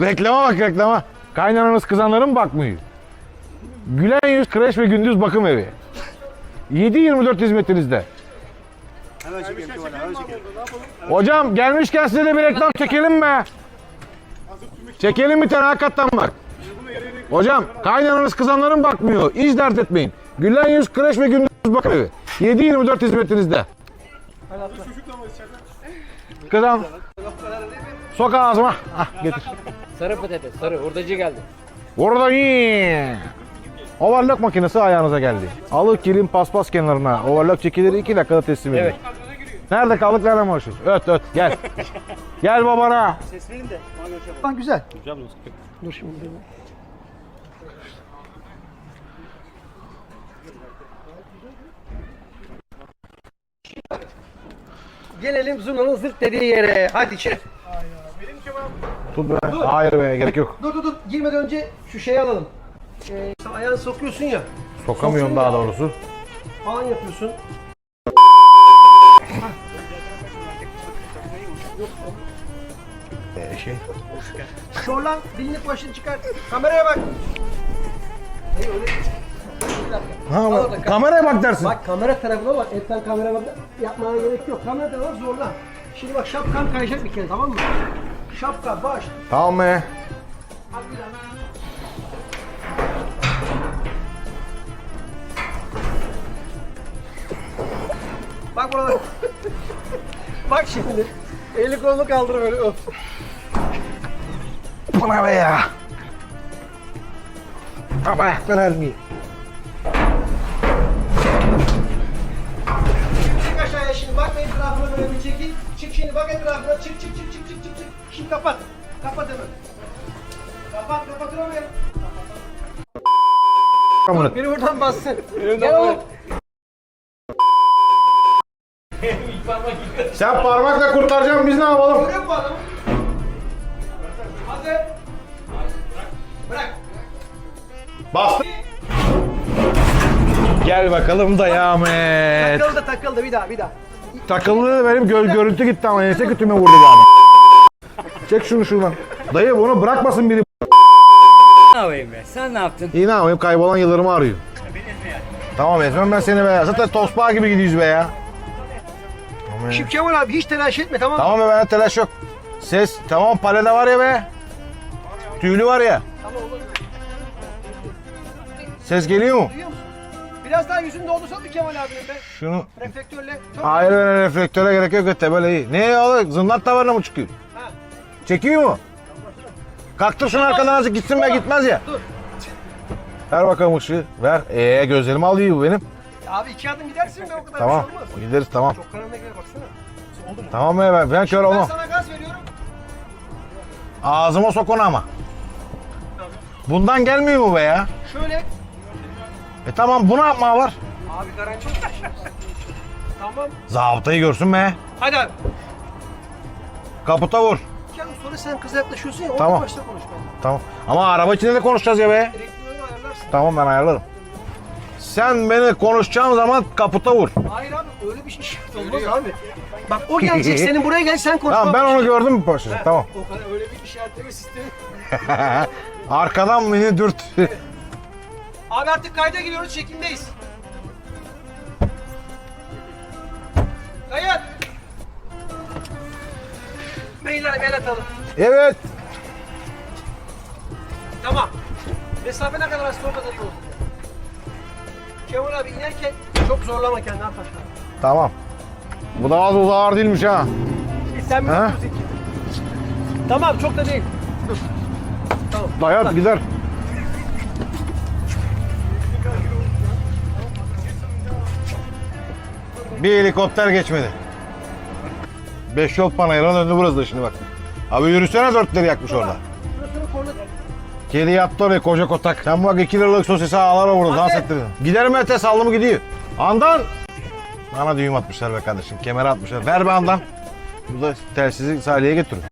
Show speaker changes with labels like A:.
A: Reklama bak reklama. Kaynananız kızanların bakmıyor. Gülen Yüz Kreş ve Gündüz Bakım Evi. 7-24 hizmetinizde.
B: Hemen hemen.
A: Hocam gelmişken size de bir reklam çekelim mi? Çekelim bir tane hakikaten bak. Hocam kaynananız kızanların bakmıyor. Hiç dert etmeyin. Gülen Yüz Kreş ve Gündüz Bakım Evi. 7-24 hizmetinizde. Kızım. Sok ağzıma. Ah getir.
C: Sarı patates, sarı. Hurdacı geldi.
A: Orada iyi. Overlock makinesi ayağınıza geldi. Alık kilim paspas kenarına. Overlock çekilir 2 dakikada teslim edilir.
C: Evet.
A: Nerede kaldık nerede konuşuyoruz? Öt öt gel. gel babana.
B: Ses verin de.
D: Lan güzel.
C: Dur şimdi. Gelelim Zuna'nın zırt dediği yere. Hadi içeri.
A: Tut be. Hayır be gerek yok.
D: Dur dur dur. Girmeden önce şu şeyi alalım. Ee, sen ayağını sokuyorsun ya.
A: Sokamıyorum daha doğrusu.
D: Falan yapıyorsun.
A: Ee, şey.
D: Şorlan dilini başını çıkar. Kameraya bak. Hayır öyle. Bir dakika.
A: Ha,
D: Al
A: bak,
D: orada.
A: kameraya bak dersin.
D: Bak kamera tarafına bak. Etten kamera bak. Yapmana gerek yok. Kamera tarafına zorla. Şimdi bak şapkan kayacak bir kere tamam mı? Şapka baş.
A: Tamam
D: daha. Bak burada. bak şimdi. Eli kolunu kaldır böyle öp.
A: Bana be ya. Ama ayaklar elmiyor.
D: Çık aşağıya şimdi bak etrafına böyle bir çekil. Çık şimdi bak etrafına çık çık çık çık çık. Şimdi kapat. Kapat hemen. Kapat kapatın onu ya.
A: Amına.
D: Biri buradan bassın. Gel oğlum.
A: Sen parmakla kurtaracaksın biz ne yapalım?
D: Musun adamı? Hadi. Bırak.
A: Bastı. Gel bakalım dayamet.
D: Takıldı takıldı bir daha bir daha.
A: Takıldı benim gö görüntü gitti ama ense kötüme vurdu yani. Çek şunu şuradan. Dayı bunu bırakmasın biri.
C: Ne yapayım be? Sen ne yaptın?
A: İyi ne yapayım kaybolan yıllarımı arıyor. Tamam ezmem ben seni be. Zaten tosbağa gibi gidiyoruz be ya. Tamam, ya.
D: Şimdi Kemal abi hiç telaş etme tamam mı?
A: tamam be ben telaş yok. Ses tamam palede var ya be. Tüylü var ya. Ses geliyor mu?
D: Duyuyor musun? Biraz daha yüzünü doldursana bir Kemal abinin be.
A: Şunu
D: Reflektörle.
A: Hayır öyle reflektöre gerek yok öte böyle iyi. Ne oğlum zımbat tavanına mı çıkıyor? Çekiyor mu? Kalktır şunu arkadan azıcık gitsin be gitmez ya.
D: Dur.
A: Ver bakalım ışığı ver. Ee gözlerimi alıyor bu benim.
D: Abi iki adım gidersin be o kadar
A: Tamam
D: bir şey olmaz.
A: gideriz tamam.
D: Çok karanlığa gel baksana. Oldu mu?
A: Tamam be ben, ben kör
D: Ben
A: olmam.
D: sana gaz veriyorum.
A: Ağzıma sok onu ama. Bundan gelmiyor mu be ya?
D: Şöyle.
A: E tamam bu ne yapma var?
D: Abi garanti çok Tamam.
A: Zabıtayı görsün be.
D: Hadi abi.
A: Kaputa vur.
D: Ya sonra sen kıza yaklaşıyorsun ya.
A: Tamam.
D: Başta konuş benimle.
A: Tamam. Ama araba içinde de konuşacağız ya be.
D: Direktörü ayarlarsın.
A: Tamam ben ayarlarım. Sen beni konuşacağın zaman kaputa vur.
D: Hayır abi öyle bir şey olmaz abi. Bak o gelecek senin buraya gel sen konuş.
A: Tamam ben onu gördüm poşete? Tamam.
D: O kadar öyle bir işaretleme sistemi.
A: Arkadan beni dürt.
D: Abi artık kayda giriyoruz çekimdeyiz. Beyler el atalım.
A: evet.
D: Tamam. Mesafe ne kadar az o kadar iyi olsun. Kemal abi inerken çok zorlama kendini aşağı.
A: Tamam. Bu da az uzağır değilmiş ha.
D: E sen mi
A: Ha?
D: yapıyorsun ki? Tamam çok da değil. Dur. Tamam.
A: Dayat gider. Bir helikopter geçmedi. Beş yol panayırının önünde burası da şimdi bak. Abi yürüsene dörtleri yakmış orada. Kedi yattı oraya koca kotak. Sen bak 2 liralık sosisi ağlar burada dans ettirdin. Gider mi ete sallı mı gidiyor. Andan. Bana düğüm atmışlar be kardeşim. Kemere atmışlar. Ver be andan. Bu da telsizi Salih'e götürün.